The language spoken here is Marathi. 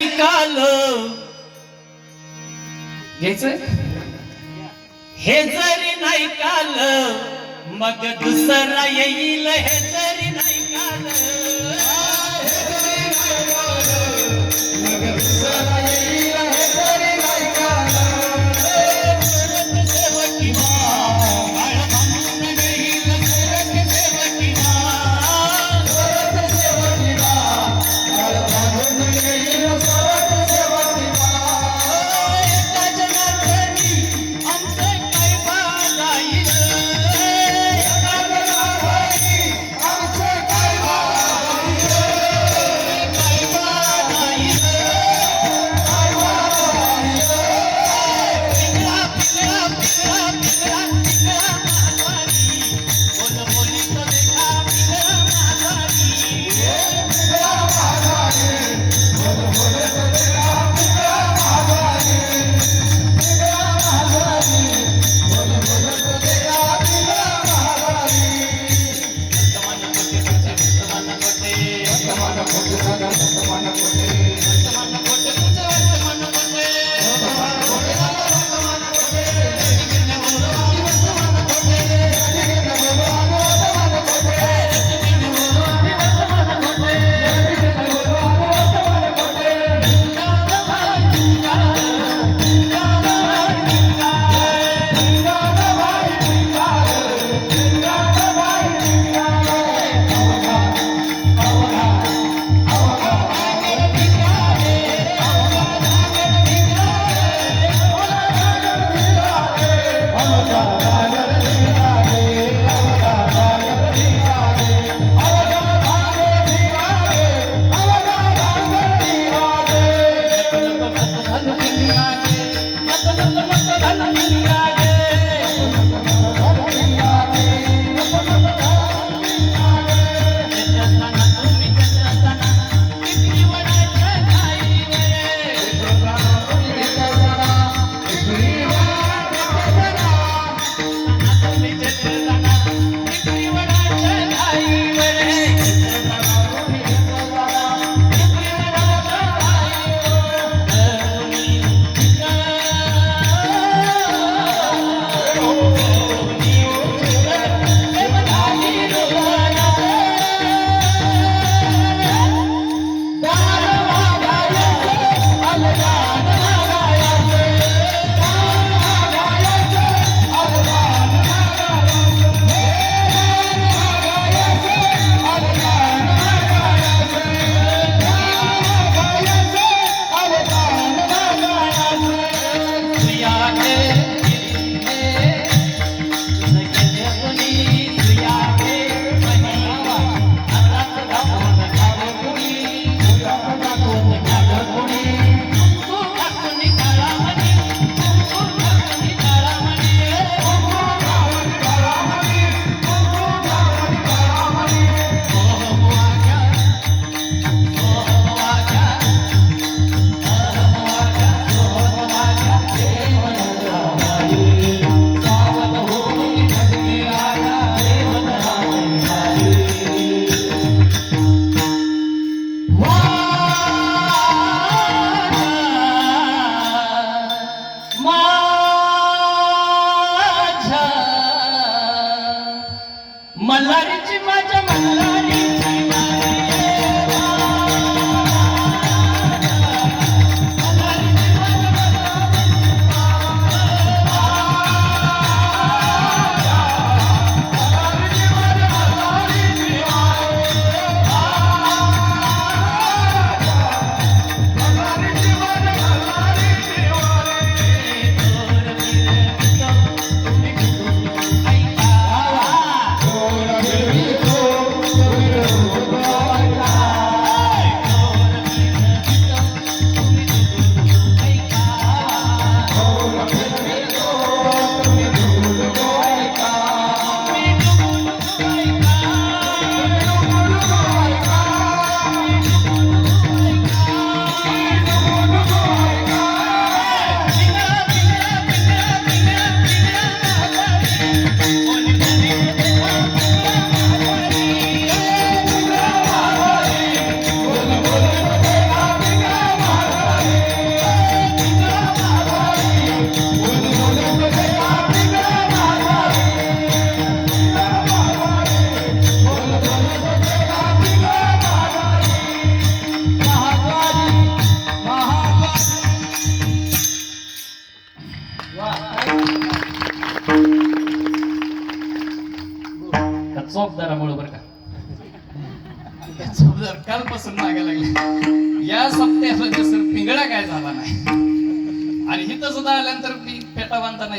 काल घ्यायचंय? हे जरी नाही काल मग दुसरा येईल हे जरी नाही नको माझ्या मल्हारीची माझ्या मल्हारी. जर कालपासून मागे लागले. या सप्त्यामध्ये सर पिंगळा काय झाला नाही. आणि हिथं सुद्धा आल्यानंतर मी पेटा बांधताना